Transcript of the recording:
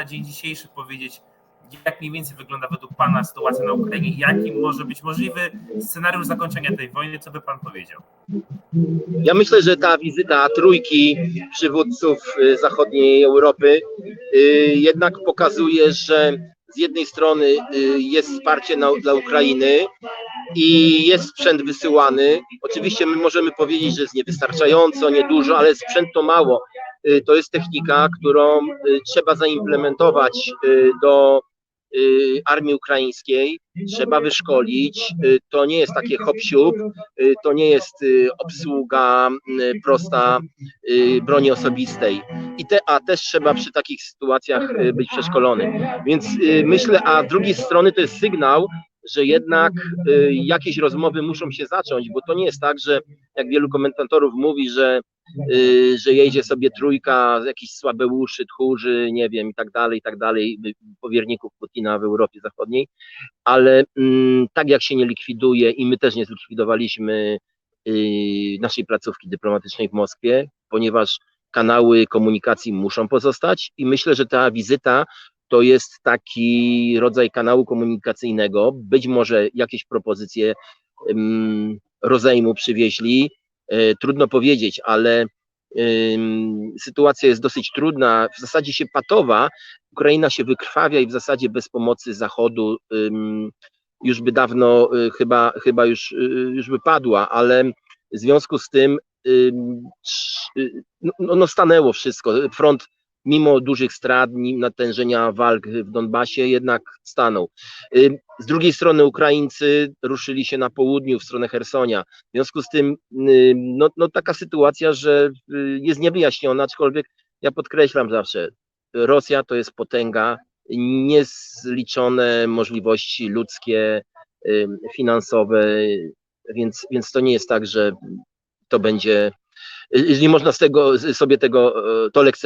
na dzień dzisiejszy powiedzieć, jak mniej więcej wygląda według Pana sytuacja na Ukrainie, jaki może być możliwy scenariusz zakończenia tej wojny, co by Pan powiedział? Ja myślę, że ta wizyta trójki przywódców y, zachodniej Europy y, jednak pokazuje, że z jednej strony y, jest wsparcie na, dla Ukrainy i jest sprzęt wysyłany. Oczywiście my możemy powiedzieć, że jest niewystarczająco, niedużo, ale sprzęt to mało. Y, To jest technika, którą y, trzeba zaimplementować y, do armii ukraińskiej, trzeba wyszkolić. To nie jest takie hop to nie jest obsługa prosta broni osobistej. I te, a też trzeba przy takich sytuacjach być przeszkolony. Więc myślę, a z drugiej strony to jest sygnał, że jednak jakieś rozmowy muszą się zacząć, bo to nie jest tak, że jak wielu komentatorów mówi, że, że jedzie sobie trójka, jakiś słabeuszy, tchórzy, nie wiem, i tak dalej, i tak dalej, y, powierników Putina w Europie Zachodniej, ale mm, tak jak się nie likwiduje i my też nie zlikwidowaliśmy y, naszej placówki dyplomatycznej w Moskwie, ponieważ kanały komunikacji muszą pozostać i myślę, że ta wizyta to jest taki rodzaj kanału komunikacyjnego, być może jakieś propozycje ym, rozejmu przywieźli, y, trudno powiedzieć, ale sytuacja jest dosyć trudna, w zasadzie się patowa, Ukraina się wykrwawia i w zasadzie bez pomocy Zachodu już by dawno y, chyba, chyba już, y, już by padła, ale w związku z tym no, no stanęło wszystko. Front mimo dużych strat, natężenia walk w Donbasie jednak stanął. Z drugiej strony Ukraińcy ruszyli się na południu w stronę Hersonia. W związku z tym ym, no, no taka sytuacja, że y, jest niewyjaśniona, aczkolwiek ja podkreślam zawsze, Rosja to jest potęga, niezliczone możliwości ludzkie, finansowe, więc, więc to nie jest tak, że to będzie, y, nie można z tego sobie tego to lekceważyć.